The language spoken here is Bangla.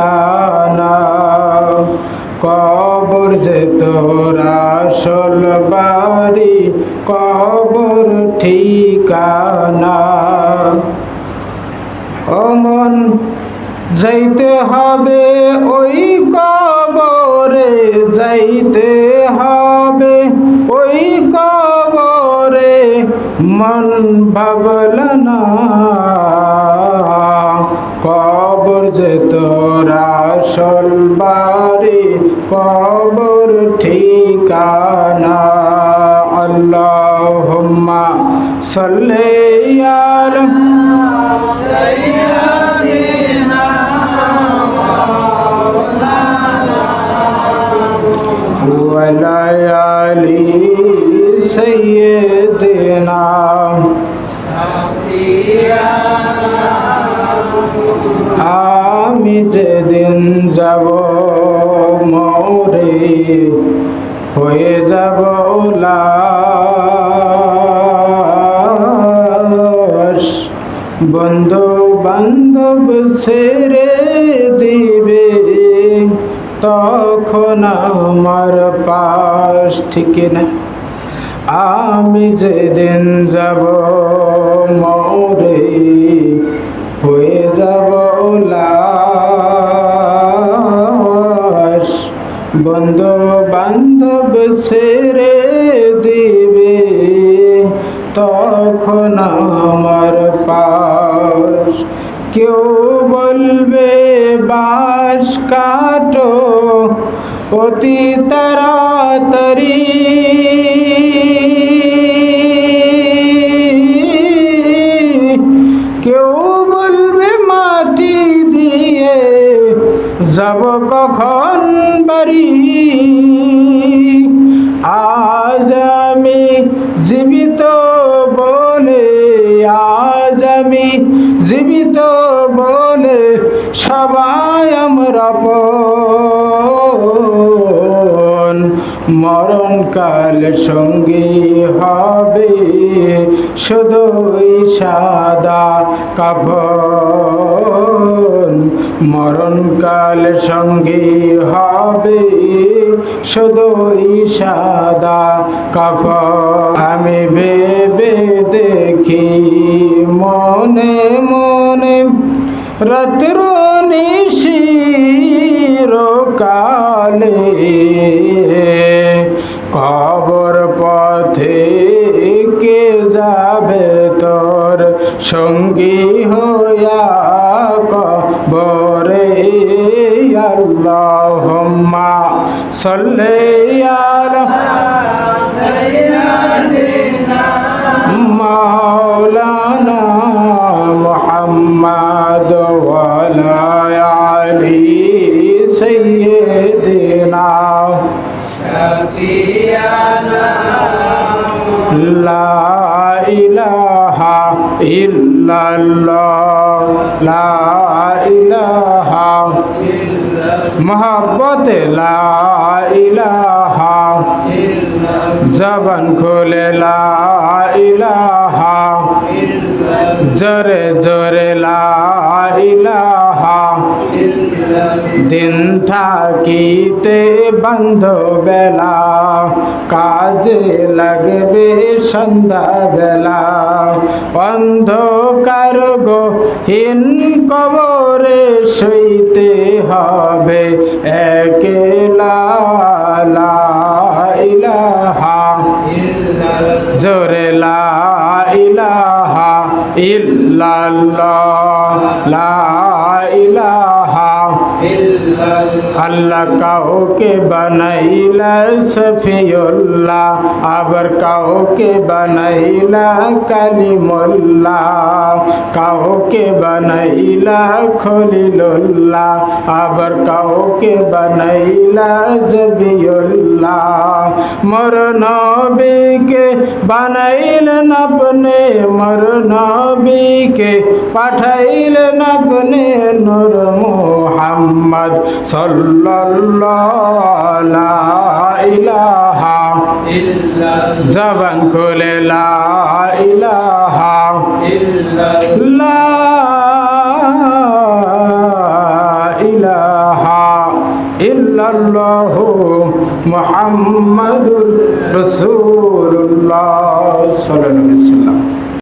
ঠিকানা কবর যে তোরা আসল বাড়ি, কবর ঠিকানা। অমন যাইতে হবে ওই কবরে, যাইতে হবে ওই কবরে। মন ভাবল না কবর ঠিকানা আল্লাহুম্মা সাল্লি আলা সাইয়্যিদিনা মাওলানা ওয়ালা আলি সাইয়্যিদিনা আমি যেদিন যাব হয়ে যাব বন্ধু বান্ধব ছেড়ে দিবে। তখন আমার পাশ ঠিক না। আমি যেদিন যাব মরে বন্ধু বান্ধব ছেড়ে দিবে তখন আমার পাশ। কেউ বলবে বাস কাটো অতি তাড়াতাড়ি কখন বাড়ি। আজ আমি জীবিত বলে, আজ আমি জীবিত বলে সবাই আমরা মরণকাল সঙ্গী হবে, শুধুই সাদা কাফন। মরণকাল সঙ্গী হবে শুধুই সাদা কাফন। আমি ভেবে দেখি মনে মনে রাত্র কালে কবর পথে কে যাবে তোর সঙ্গী? اللهم صل على سيدنا مولانا محمد وعلى آل سيدنا شفيعنا لا إله إلا الله لا إله মোহব্বত ইলাহা জবন খুলে ইলাহা জোরে জোরে ইলাহা দিন থাকিতে বন্ধ বেলা, কাজে লাগবে সন্ধ্যা বেলা অন্ধকার গহীন কবরে শুইতে হবে একেলা জোরে লা আল্লাহ, কাউকে বানাইলা সফিউল্লাহ আবার কাউকে বানাইলা কালিমুল্লাহ, কাউকে বানাইলা খলিলুল্লাহ, আবার কাউকে বানাইলা জবিউল্লাহ। মর নবীকে বানাইলেন আপনি মর নবীকে পাঠাইলেন আপনি নূর মুহাম্মদ ইলাহা জবান খুলে ইলাহা ইলাহা ইল্লাল্লাহ মুহাম্মাদুর রাসূলুল্লাহ। সাল্লাল্লাহু আলাইহি ওয়াসাল্লাম।